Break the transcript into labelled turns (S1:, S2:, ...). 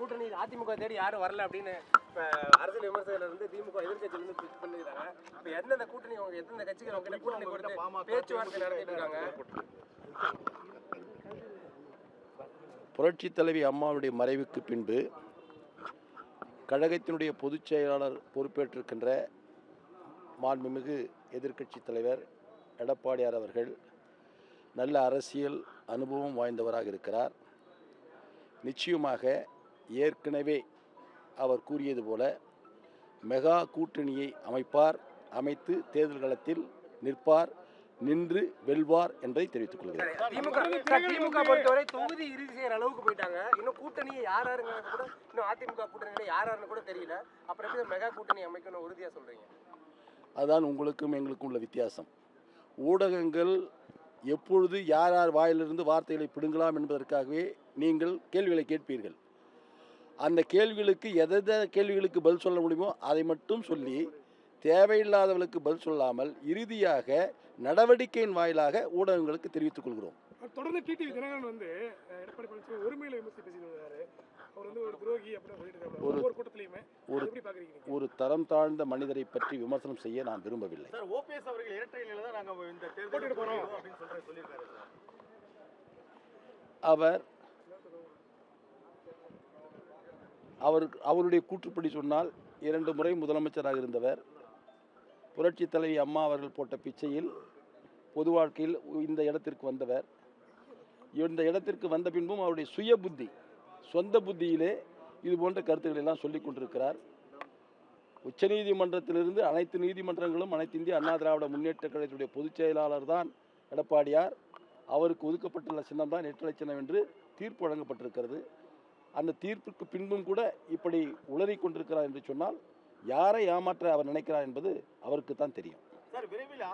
S1: கூட்டணி அதிமுக தேடி யாரும் வரல அப்படின்னு இப்போ அரசியல் விமர்சகர்கள் திமுக எதிர்க்கட்சியில இருந்து பிச் பண்ணிருக்காங்க. இப்போ எந்தெந்த கூட்டணி அவங்க எந்தெந்த கட்சிகள் அவங்க கூட்டணி கொடுத்து பேச்சுவார்த்தை நடத்திட்டு இருக்காங்க?
S2: புரட்சித் தலைவி அம்மாவுடைய மறைவுக்கு பின்பு கழகத்தினுடைய பொதுச் செயலாளர் பொறுப்பேற்றிருக்கின்ற மாண்புமிகு எதிர்க்கட்சித் தலைவர் எடப்பாடியார் அவர்கள் நல்ல அரசியல் அனுபவம் வாய்ந்தவராக இருக்கிறார். நிச்சயமாக ஏற்கனவே அவர் கூறியது போல மெகா கூட்டணியை அமைப்பார் அமைத்து தேர்தல் களத்தில் நிற்பார் நின்று வெல்வார் என்பதை தெரிவித்துக் கொள்கிறேன். அதுதான் உங்களுக்கும் எங்களுக்கும் உள்ள வித்தியாசம். ஊடகங்கள் எப்பொழுது யார் யார் வாயிலிருந்து வார்த்தைகளை பிடுங்கலாம் என்பதற்காகவே நீங்கள் கேள்விகளை கேட்பீர்கள். அந்த கேள்விகளுக்கு எதெந்த கேள்விகளுக்கு பதில் சொல்ல முடியுமோ அதை மட்டும் சொல்லி தேவையில்லாதவர்களுக்கு பதில் சொல்லாமல் இறுதியாக நடவடிக்கையின் வாயிலாக ஊடகங்களுக்கு தெரிவித்துக் கொள்கிறோம்.
S3: தொடர்ந்து டிடிவி தினகரன் வந்து எடப்பாடி பழனிசாமி ஒருமையில விமர்சி வர்றாரு அவர் வந்து ஒரு துரோகி அப்படின்னு
S2: ஒரு-
S3: கூட்டத்திலையுமே.
S2: ஒரு
S3: எப்படி பாக்குறீங்க நீங்க?
S2: ஒரு தரம் தாழ்ந்த மனிதரை பற்றி விமர்சனம் செய்ய நான் விரும்பவில்லை.
S4: சார் ஓபிஎஸ் அவர்கள் இரட்டை நிலையில தான் நாங்க இந்த தேர்தல்
S3: போறோம்.
S4: அப்படின்னு சொல்லியிருக்காரு சார்.
S2: அவர் அவர் அவருடைய கூற்றுப்படி சொன்னால் இரண்டு முறை முதலமைச்சராக இருந்தவர் புரட்சி தலைவி அம்மா அவர்கள் போட்ட பிச்சையில் பொது வாழ்க்கையில் இந்த இடத்திற்கு வந்தவர். இந்த இடத்திற்கு வந்த பின்பும் அவருடைய சுய புத்தி சொந்த புத்தியிலே இது போன்ற கருத்துக்களை எல்லாம் சொல்லிக் கொண்டிருக்கிறார். உச்சநீதிமன்றத்திலிருந்து அனைத்து நீதிமன்றங்களும் அனைத்து இந்திய அண்ணா திராவிட முன்னேற்ற கழகத்துடைய பொதுச் செயலாளர் தான் எடப்பாடியார். அவருக்கு ஒதுக்கப்பட்டுள்ள சின்னம் தான் எட்டு சின்னம் என்று தீர்ப்பு வழங்கப்பட்டிருக்கிறது. அந்த தீர்ப்புக்கு பின்பும் கூட இப்படி உளறிக் கொண்டிருக்கிறார் என்று சொன்னால் யாரை ஏமாற்ற அவர் நினைக்கிறார் என்பது அவருக்கு தான் தெரியும்